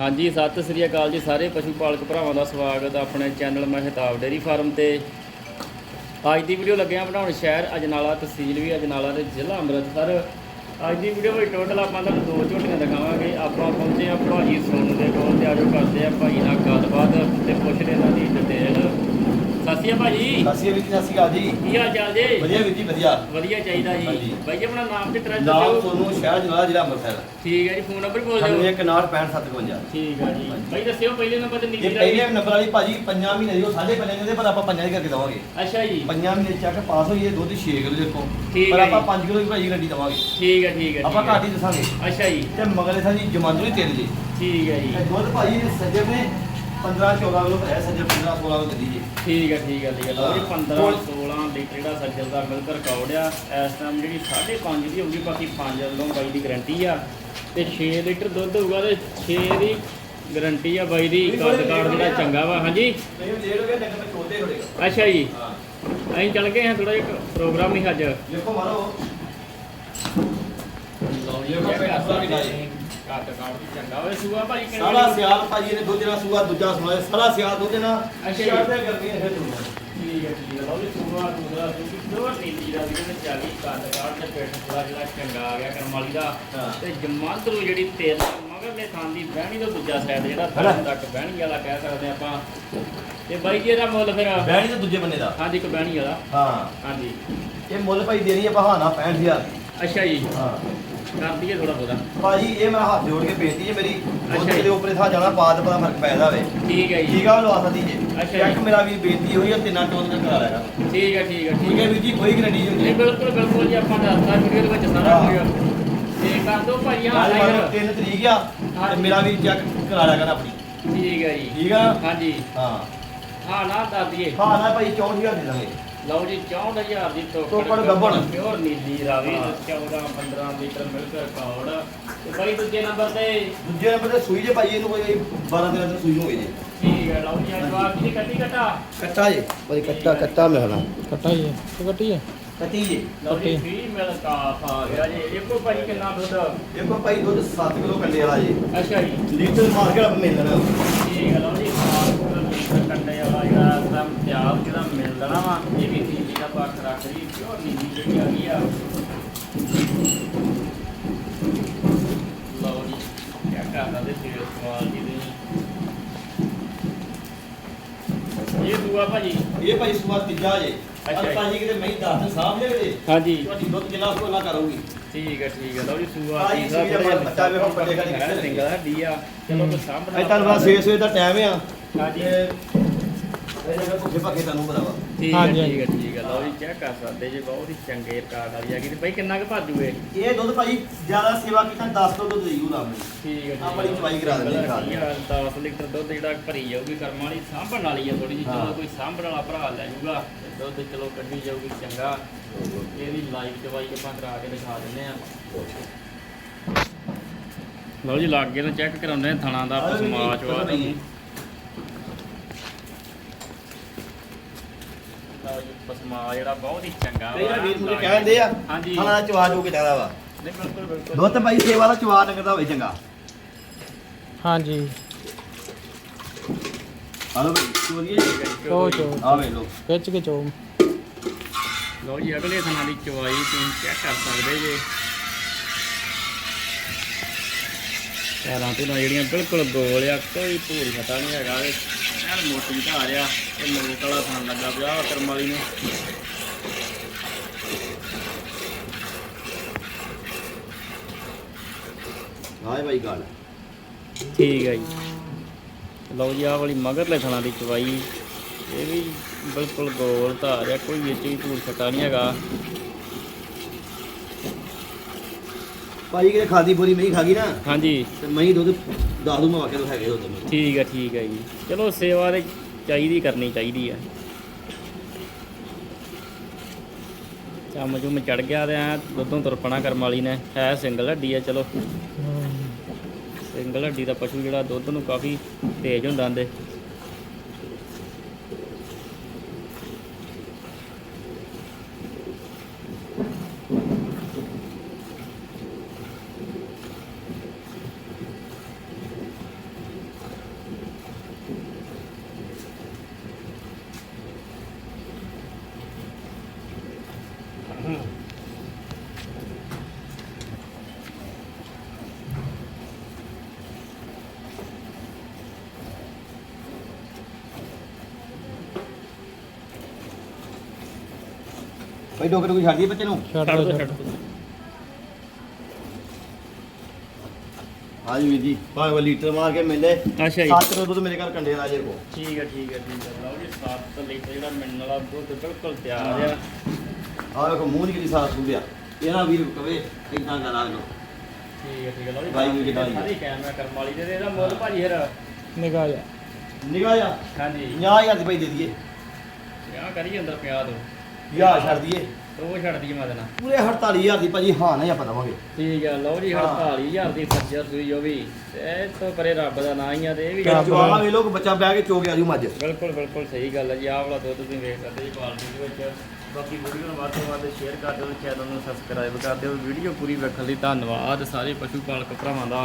ਹਾਂਜੀ, ਸਤਿ ਸ੍ਰੀ ਅਕਾਲ ਜੀ ਸਾਰੇ ਪਸ਼ੂ ਪਾਲਕ ਭਰਾਵਾਂ ਦਾ ਸਵਾਗਤ ਹੈ ਆਪਣੇ ਚੈਨਲ ਮਹਿਤਾਬ ਡੇਰੀ ਫਾਰਮ ਤੇ। ਅੱਜ ਦੀ ਵੀਡੀਓ ਲੱਗਿਆ ਬਣਾਉਣ ਸ਼ਹਿਰ ਅਜਨਾਲਾ ਤਹਿਸੀਲ ਵੀ ਅਜਨਾਲਾ ਦੇ ਜ਼ਿਲ੍ਹਾ ਅੰਮ੍ਰਿਤਸਰ। ਅੱਜ ਦੀ ਵੀਡੀਓ ਵਿੱਚ ਟੋਟਲ ਆਪਾਂ ਤੁਹਾਨੂੰ ਦੋ ਝੋਟੀਆਂ ਦਿਖਾਵਾਂਗੇ। ਆਪਾਂ ਪਹੁੰਚੇ ਆ ਭਾਜੀ ਸੋਨੂ ਦੇ ਕੋਲ ਤੇ ਆਜੋ ਕਰਦੇ ਆ ਭਾਈ ਨਾਲ ਗੱਲਬਾਤ ਤੇ ਪੁੱਛਦੇ ਇਹਨਾਂ ਦੀ ਡਿਟੇਲ ਸਤਿ ਸ਼੍ਰੀ ਅਕਾਲ ਭਾਜੀ। ਸਤਿ ਸ਼੍ਰੀ ਅਕਾਲ ਜੀ ਸਤਿ ਸ਼੍ਰੀ ਅਕਾਲ ਜੀ। ਕੀ ਹਾਲ ਚਾਲ ਜੀ? ਵਧੀਆ ਵੀਰ ਜੀ ਵਧੀਆ। ਵਧੀਆ ਚਾਹੀਦਾ ਜੀ। ਜੀ ਆਪਣਾ ਨਾਮ ਤੇ ਤਰ੍ਹਾਂ ਨਾਮ ਤੁਹਾਨੂੰ ਸ਼ਹਿਰ ਜਨਾਲਾ ਜ਼ਿਲ੍ਹਾ ਅੰਮ੍ਰਿਤਸਰ। ਠੀਕ ਹੈ ਜੀ ਫੋਨ ਨੰਬਰ ਬੋਲ ਦਿਓ। ਇੱਕ 96557 ਠੀਕ ਹੈ ਜੀ। ਭਾਈ ਦੱਸਿਓ ਪਹਿਲੇ ਨੰਬਰ ਤੇ ਨਿੱਕੀ ਪਹਿਲੇ ਨੰਬਰ ਵਾਲੀ ਭਾਜੀ ਪੰਜਾਂ ਮਹੀਨੇ ਦੀ ਉਹ ਸਾਢੇ ਪੰਜਾਂ ਦੇ ਪਰ ਆਪਾਂ ਪੰਜਾਂ ਦੀ ਕਰਕੇ ਦਵਾਂਗੇ। ਅੱਛਾ ਜੀ। ਪੰਜਾਂ ਮਹੀਨੇ ਚੱਕ ਪਾਸ ਹੋਈ ਇਹ ਦੁੱਧ 6 ਕਿਲੋ ਦੇਖੋ। ਪਰ ਹੈ ਆਪਾਂ ਜੀ। 5 ਕਿਲੋ ਦੀ ਭਾਜੀ ਗੱਡੀ ਦਵਾਂਗੇ। ਠੀਕ ਹੈ ਠੀਕ ਹੈ ਆਪਾਂ ਹੈ। ਘੱਟ ਹੀ ਦੱਸਾਂਗੇ। ਅੱਛਾ ਜੀ। ਤੇ ਮਗਲੇ ਸਾਡੀ ਜਮਾਂਦਰੂ ਤਿੰਨ ਜੀ। ਠੀਕ ਹੈ ਜੀ। ਦੁੱਧ ਭਾਜੀ ਸੱਜਰ ਨੇ 15 14 ਕਿਲੋ ਭਰਿਆ ਸੱਜਰ 15 16 ਕਿਲੋ ਦਿੱਤੀ ਜੀ। ਠੀਕ ਹੈ ਠੀਕ ਹੈ ਠੀਕ ਹੈ। ਲਓ ਜੀ ਹਾਂ। 15 ਹੁਣ- 16 ਲੀਟਰ ਜਿਹੜਾ ਸੱਜਲ ਦਾ ਮਿਲਕ ਰਿਕਾਰਡ ਆ ਇਸ ਟਾਈਮ ਜਿਹੜੀ 5.5 ਦੀ ਹੋਊਗੀ ਬਾਕੀ 5 ਵੱਲੋਂ ਬਾਈ ਦੀ ਗਾਰੰਟੀ ਆ। ਤੇ 6 ਲੀਟਰ ਦੁੱਧ ਹੋਊਗਾ ਤੇ 6 ਦੀ ਗਾਰੰਟੀ ਆ ਬਾਈ ਦੀ ਕੱਦ ਕਾਰਡ ਜਿਹੜਾ ਚੰਗਾ ਵਾ। ਹਾਂਜੀ? ਨਹੀਂ ਲੇਟ ਹੋ ਗਿਆ ਡੰਗਰ ਮੈਂ ਚੋਦੇ ਹੋੜੇਗਾ ਅੱਛਾ ਜੀ। ਹਾਂ। ਅਸੀਂ ਚੱਲ ਗਏ ਹਾਂ ਥੋੜਾ ਜਿਹਾ ਪ੍ਰੋਗਰਾਮ ਹੀ ਅੱਜ। ਦੇਖੋ ਮਾਰੋ। ਲਓ ਜੀ ਦੇਖੋ ਚੈੱਕ ਭੈਣ ਭਰਾ ਵੀ ਕੱਦ ਕਾਰਡ ਵੀ ਚੰਗਾ ਵਾ ਸੂਆ ਭਾਈ ਕਿੰਨੇ ਸਾਰਾ ਸਿਆਲ ਭਾਜੀ ਨੇ ਦੁੱਧ ਨਾਲ ਸੂਆ ਦੂਜਾ ਸੁਣਾ ਸਾਰਾ ਸਿਆਲ ਦੁੱਧ ਨਾਲ ਅੱਛਾ ਜੀ। ਸ਼ਰਟ ਤੇ ਗਰਮੀ ਹੈ ਫਿਰ ਦੁੱਧ ਠੀਕ ਹੈ ਠੀਕ ਹੈ ਲਓ ਜੀ ਸੂਆ ਸੂਕੀ ਦੋਰ ਨੀਲੀ ਦਾ ਜਿਹਦੇ ਵਿੱਚ ਆ ਗਈ ਕੱਦ ਕਾਰਡ ਤੇ ਪੇਟ ਥੋੜਾ ਜਿਹੜਾ ਚੰਗਾ ਆ ਗਿਆ ਕਰਮ ਵਾਲੀ ਦਾ। ਹਾਂ। ਤੇ ਜਮਾਂਦਰੂ ਜਿਹੜੀ ਤੇਲ ਮਗਰਲੇ ਥਾਂ ਦੀ ਬਹਿਣੀ ਤੋਂ ਦੂਜਾ ਸਾਈਡ ਜਿਹੜਾ? ਥਾਂ ਤੱਕ ਬਹਿਣੀ ਵਾਲਾ ਕਹਿ ਸਕਦੇ ਆਪਾਂ। ਤੇ ਬਾਈ ਜੀ ਇਹਦਾ ਮੁੱਲ ਫਿਰ ਬਹਿਣੀ ਤੇ ਦੂਜੇ ਬੰਨੇ ਦਾ। ਹਾਂਜੀ ਇੱਕ ਬਹਿਣੀ ਵਾਲਾ। ਹਾਂ। ਹਾਂਜੀ। ਇਹ ਮੁੱਲ ਭਾਈ ਦੇਣੀ ਹੈ ਬਹਾਨਾ 65000 ਅੱਛਾ ਜੀ। ਹਾਂ। ਕਰ ਦਈਏ ਥੋੜਾ ਬਹੁਤਾ। ਭਾਜੀ ਇਹ ਮੈਂ ਹੱਥ ਜੋੜ ਕੇ ਬੇਨਤੀ ਹੈ ਮੇਰੀ ਅੱਛਾ ਉਹਦੇ ਜੀ। ਦੇ ਉੱਪਰ ਥਾ ਜਾਣਾ ਬਾਅਦ ਪਤਾ ਫ਼ਰਕ ਪੈਦਾ ਹੋਵੇ ਠੀਕ ਹੈ ਜੀ। ਠੀਕ ਆ ਉਹ ਲਵਾ ਸਕਦੀ ਜੇ। ਅੱਛਾ ਚੈੱਕ ਜੀ। ਮੇਰਾ ਵੀ ਬੇਨਤੀ ਹੋਈ ਹੈ ਤਿੰਨਾਂ ਟੋਨ ਦਾ ਕਰਾ ਲੈਣਾ। ਠੀਕ ਹੈ ਠੀਕ ਹੈ ਠੀਕ ਹੈ ਵੀਰ ਜੀ ਕੋਈ ਗਰੰਟੀ ਨਹੀਂ ਨਹੀਂ ਹੁੰਦੀ। ਬਿਲਕੁਲ ਬਿਲਕੁਲ ਜੀ ਆਪਾਂ ਦੱਸਦਾ ਵੀਡੀਓ ਦੇ ਵਿੱਚ ਸਾਰਾ ਹਾਂ। ਕੁਝ ਤੇ ਕਰ ਦੋ ਭਾਈ ਹਾਂ ਅੱਜ ਲਾਈਰ ਮੰਨ ਤਿੰਨ ਤਰੀਕ ਆ। ਤੇ ਮੇਰਾ ਵੀ ਚੈੱਕ ਕਰਾ ਲਿਆ ਕਰ ਆਪਣੀ। ਠੀਕ ਹੈ ਜੀ। ਠੀਕ ਆ? ਹਾਂਜੀ। ਹਾਂ। ਹਾਂ ਨਾ ਦੱਸ ਦਈਏ। ਹਾਂ ਨਾ ਭਾਈ 64000 ਦੇ ਦਾਂਗੇ ਲਓ ਜੀ 64000 ਦੀ ਤੋਕੜ ਗੱਭਣ। ਪਿਓਰ ਨੀਲੀ ਰਾਵੀ ਹਾਂ। 14 15 ਲੀਟਰ ਮਿਲਕ ਰਿਕਾਰਡ ਤੇ ਭਾਈ ਦੂਜੇ ਨੰਬਰ ਤੇ ਦੂਜੇ ਨੰਬਰ ਤੇ ਸੂਈ ਜੇ ਭਾਈ ਇਹਨੂੰ ਕੋਈ 12 13 ਦਿਨ ਸੂਈ ਹੋਵੇ ਜੇ। ਠੀਕ ਹੈ ਲਓ ਜੀ ਅੱਜ ਜਵਾਬ ਦੀ ਕੱਟੀ ਕੱਟਾ? ਕੱਟਾ ਜੇ। ਭਾਈ ਕੱਟਾ ਕੱਟਾ ਮੈਂ ਹਣਾ। ਕੱਟਾ ਹੀ ਹੈ ਤੇ ਕੱਟੀ ਹੈ? ਕੱਟੀ ਜੇ। ਲਓ ਜੀ ਕੱਟੀ। 20 ਮਿਲ ਕਾਫ ਆ ਗਿਆ ਜੀ। ਇੱਕੋ ਭਾਈ ਕਿੰਨਾ ਦੁੱਧ? ਦੇਖੋ ਭਾਈ ਦੁੱਧ 7 ਕਿਲੋ ਕੰਡੇ ਵਾਲਾ ਜੇ। ਅੱਛਾ ਜੀ। ਲੀਟਰ ਮਾਰ ਕੇ ਮਿਲ ਲੈਣਾ ਠੀਕ ਹੈ ਲਓ ਜੀ ਲੀਟਰ ਕੰਡੇ ਵਾਲਾ ਜਿਹੜਾ ਸਮ ਤਿਆਰ ਜਿਹੜਾ ਮਿਲ ਜਾਣਾ ਵਾ ਇਹ ਵੀ ਨੀਲੀ ਦਾ ਪੱਖ ਰੱਖ ਲਈ ਪਿਓਰ ਨੀਲੀ ਜਿਹੜੀ ਆ ਗਈ ਆ ਲਓ ਜੀ ਕਿਆ ਕਰਦਾ ਦੇ ਤੇਰੇ ਸਵਾਲ ਜੀ ਦੇ ਇਹ ਦੂਆ ਭਾਜੀ ਇਹ ਭਾਈ ਸੁਆ ਤੀਜਾ ਜੇ। ਅੱਛਾ ਜੀ। ਅੱਛਾ ਜੀ ਕਿਤੇ ਮੈਂ ਦੱਸ ਦੇ ਸਾਹਬ ਜੇ ਕਿਤੇ ਹਾਂਜੀ। ਤੁਹਾਡੀ ਦੁੱਧ ਜਿੰਨਾ ਕੋ ਨਾ ਕਰੂਗੀ? ਠੀਕ ਹੈ ਠੀਕ ਹੈ ਲਓ ਜੀ ਸੂਆ ਭਾਜੀ, ਤੀਸਰਾ ਸੂਈ ਦਾ ਬੱਚਾ ਵੇਖੋ ਪੱਲੇ ਖਾਲੀ ਕਿੱਥੇ ਸਿੰਗਲ ਹੱਡੀ ਆ। ਚਲੋ ਸਾਹਮਣੇ ਅੱਜ ਤੁਹਾਨੂੰ ਬਸ 6 ਸਵੇਰ ਦਾ ਟਾਈਮ ਆ। ਹਾਂਜੀ। ਤੇ ਭੁੱਖੇ ਭੱਖੇ ਤੁਹਾਨੂੰ ਬਰਾਵਾ ਠੀਕ ਹੈ ਹਾਂਜੀ, ਠੀਕ ਹੈ ਠੀਕ ਹੈ। ਲਓ ਜੀ ਚੈੱਕ ਕਰ ਸਕਦੇ ਜੀ ਬਹੁਤ ਹੀ ਚੰਗੇ ਰਿਕਾਰਡ ਵਾਲੀ ਹੈਗੀ ਤੇ ਬਾਈ ਕਿੰਨਾ ਕੁ ਭਾਜੂਏ ਇਹ ਦੁੱਧ ਭਾਈ ਜ਼ਿਆਦਾ ਸੇਵਾ ਕੀਤਾ 10 ਕਿਲੋ ਦੁੱਧ ਦੇਈੂ ਰਾਮ ਨੂੰ ਠੀਕ ਹੈ ਆਹ ਬੜੀ ਚਵਾਈ ਕਰਾ ਦਿੰਦੇ ਖਾ ਠੀਕ ਹੈ 10 ਲੀਟਰ ਦੁੱਧ ਜਿਹੜਾ ਭਰੀ ਜਾਊਗੀ ਕਰਮਾਂ ਵਾਲੀ ਸਾਂਭਣ ਵਾਲੀ ਆ ਥੋੜੀ ਜਿਹੀ ਹਾਂ। ਚਲੋ ਕੋਈ ਸਾਂਭਣ ਵਾਲਾ ਭਰਾ ਲੈ ਜਾਊਗਾ। ਤੇ ਦੁੱਧ ਚਲੋ ਕੱਢੀ ਜਾਊਗੀ ਚੰਗਾ। ਇਹਦੀ ਲਾਈਵ ਚਵਾਈ ਆਪਾਂ ਕਰਾ ਕੇ ਦਿਖਾ ਦਿੰਦੇ ਆ ਲਓ ਜੀ ਲਾਗੇ ਨੂੰ ਚੈੱਕ ਕਰਾਉਂਦੇ ਆ ਥਣਾ ਦਾ ਆਹ ਵੀ ਜੀ, ਪਸਮਾ ਚਵਾ ਪਤਾ ਨਹੀਂ। ਲਓ ਜੀ ਪਸਮਾ ਜਿਹੜਾ ਬਹੁਤ ਹੀ ਚੰਗਾ ਕਈ ਵਾਰ ਲਾਗੇ। ਕਹਿੰਦੇ ਆ ਹਾਂਜੀ। ਖਾਣਾ ਚਵਾ ਜੋ ਕੇ ਚਾਹਦਾ ਵਾ। ਨਹੀਂ ਬਿਲਕੁਲ ਬਿਲਕੁਲ। ਦੁੱਧ ਭਾਈ ਸੇਵਾ ਦਾ ਚਵਾ ਡੰਗਦਾ ਹੋਵੇ ਚੰਗਾ। ਹਾਂਜੀ। ਹਲੋ ਭਾਈ ਚੋਰੀਏ ਠੀਕ ਹੈ ਜੀ, ਚੋ ਚਲੋ ਚੋ ਆ ਵੇ ਲੋ ਖਿੱਚ ਕੇ ਚੋ ਲਓ ਜੀ ਅਗਲੇ ਥਾਂ ਦੀ ਚਵਾਈ ਤੁਸੀਂ ਚੈੱਕ ਕਰ ਸਕਦੇ ਜੇ। ਪੈਰਾਂ ਤੋਂ ਜਿਹੜੀਆਂ ਬਿਲਕੁਲ ਗੋਲ ਆ ਕੋਈ ਧੂੜ ਫਟਾ ਨਹੀਂ ਹੈਗਾ। ਇਹ ਐਨ ਮੋਟੀ ਧਾਰ ਆ ਇਹ ਲੋਕ ਵਾਲਾ ਥਾਂ ਲੱਗਾ ਪਿਆ ਕਰਮ ਵਾਲੀ ਨੂੰ। ਹਾਂ ਭਾਈ ਗੱਲ। ਠੀਕ ਹੈ ਜੀ। ਲਓ ਜੀ ਆਹ ਵਾਲੀ ਮਗਰਲੇ ਥਾਂ ਦੀ ਚਵਾਈ। ਇਹ ਵੀ ਬਿਲਕੁਲ ਗੋਲ ਧਾਰ ਆ ਕੋਈ ਵਿੱਚ ਵੀ ਧੂੜ ਫਟਾ ਨਹੀਂ ਹੈਗਾ। ਭਾਈ ਕਿਤੇ ਖਾਦੀ ਬੋਰੀ ਮਹੀਂ ਖਾ ਗਈ ਨਾ? ਹਾਂਜੀ। ਤੇ ਮਹੀਂ ਦੁੱਧ ਦੱਸ ਦੂ ਮੈਂ ਵਾਕਿਆ ਤਾਂ ਹੈਗੇ ਦੁੱਧ ਮੇਰੇ ਠੀਕ ਹੈ ਠੀਕ ਹੈ ਜੀ। ਚਲੋ ਸੇਵਾ ਤੇ ਚਾਹੀਦੀ ਕਰਨੀ ਚਾਹੀਦੀ ਆ। ਚੰਮ ਚੁੰਮ ਚੜ ਗਿਆ ਤੇ ਐ ਦੁੱਧੋਂ ਤੁਰਪਣਾ ਕਰਮ ਵਾਲੀ ਨੇ। ਹੈ ਸਿੰਗਲ ਹੱਡੀ ਆ ਚਲੋ। ਸਿੰਗਲ ਹੱਡੀ ਦਾ ਪਸ਼ੂ ਜਿਹੜਾ ਦੁੱਧ ਨੂੰ ਕਾਫੀ ਤੇਜ਼ ਹੁੰਦਾ ਹੁੰਦੇ ਭਾਈ ਡੋਕੇ ਨੂੰ ਛੱਡ ਦਈਏ ਬੱਚੇ ਨੂੰ? ਛੱਡ ਦੋ ਛੱਡ ਦੋ ਹਾਂਜੀ ਵੀਰ ਜੀ ਭਾਵੇਂ ਲੀਟਰ ਮਾਰ ਕੇ ਮਿਲੇ। ਅੱਛਾ ਜੀ। 7 ਰੁਪਏ ਦੁੱਧ ਮੇਰੇ ਘਰ ਕੰਡੇ ਰਾਜੇ ਕੋ ਠੀਕ ਹੈ ਠੀਕ ਹੈ ਠੀਕ ਹੈ। ਲਓ ਜੀ 7 ਲੀਟਰ ਜਿਹੜਾ ਮਿਲਣ ਵਾਲਾ ਦੁੱਧ ਬਿਲਕੁਲ ਤਿਆਰ ਆ। ਆਹ ਵੇਖੋ ਮੂੰਹ ਨਹੀਂ ਕਿਦੀ ਸਾਫ਼ ਸੁਭਿਆ ਇਹ ਨਾ ਵੀਰ ਕਵੇ ਇਦਾਂ ਕਰ ਆ ਲੋ ਠੀਕ ਹੈ ਠੀਕ ਹੈ ਲਓ ਜੀ। ਬਾਈ ਨੂੰ ਕਿੱਦਾਂ ਦੀ? ਸਾਰੀ ਕੈਮਰਾ ਕਰਮ ਵਾਲੀ ਦੇ ਤੇ ਇਹਦਾ ਮੁੱਲ ਭਾਜੀ ਫਿਰ। ਨਿਗਾਹ ਜਾ। ਨਿਗਾਹ ਜਾ? ਹਾਂਜੀ। 50000 ਦੀ ਭਾਈ ਦੇ ਦਈਏ। ਆ ਕਰੀ ਅੰਦਰ ਪਿਆ ਦੋ ਯਾ ਛੱਡ ਦਈਏ। ਤੇ ਉਹ ਛੱਡ ਦਈਏ ਮਾਦਨਾ ਪੂਰੇ 48000 ਦੀ ਭਾਜੀ ਹਾਂ ਨਾ ਆਪਾਂ ਦਵਾਂਗੇ। ਠੀਕ ਹੈ ਲਓ ਜੀ ਹਾਂ। 48000 ਦੀ ਸੱਜਰ ਸੂਈ ਉਹ ਵੀ। ਤੇ ਇਹ ਤੋਂ ਪਰੇ ਰੱਬ ਦਾ ਨਾਂ ਹੀ ਆ ਤੇ ਇਹ ਵੀ। ਰੱਬ ਦਾ। ਜਵਾਬ ਵੇ ਲੋਕ ਬੱਚਾ ਬਹਿ ਕੇ ਚੋ ਮੱਝ। ਬਿਲਕੁਲ ਬਿਲਕੁਲ ਸਹੀ ਗੱਲ ਹੈ ਜੀ। ਆਹ ਵਾਲਾ ਦੁੱਧ ਤੁਸੀਂ ਵੇਖ ਸਕਦੇ ਜੀ ਕੁਆਲਿਟੀ ਦੇ ਵਿੱਚ। ਬਾਕੀ ਵੀਡੀਓ ਨੂੰ ਵੱਧ ਤੋਂ ਵੱਧ ਸ਼ੇਅਰ ਕਰ ਦਿਓ ਚੈਨਲ ਨੂੰ ਸਬਸਕ੍ਰਾਈਬ ਕਰ ਦਿਓ। ਵੀਡੀਓ ਪੂਰੀ ਵੇਖਣ ਲਈ ਧੰਨਵਾਦ। ਸਾਰੇ ਪਸ਼ੂ ਪਾਲਕ ਭਰਾਵਾਂ ਦਾ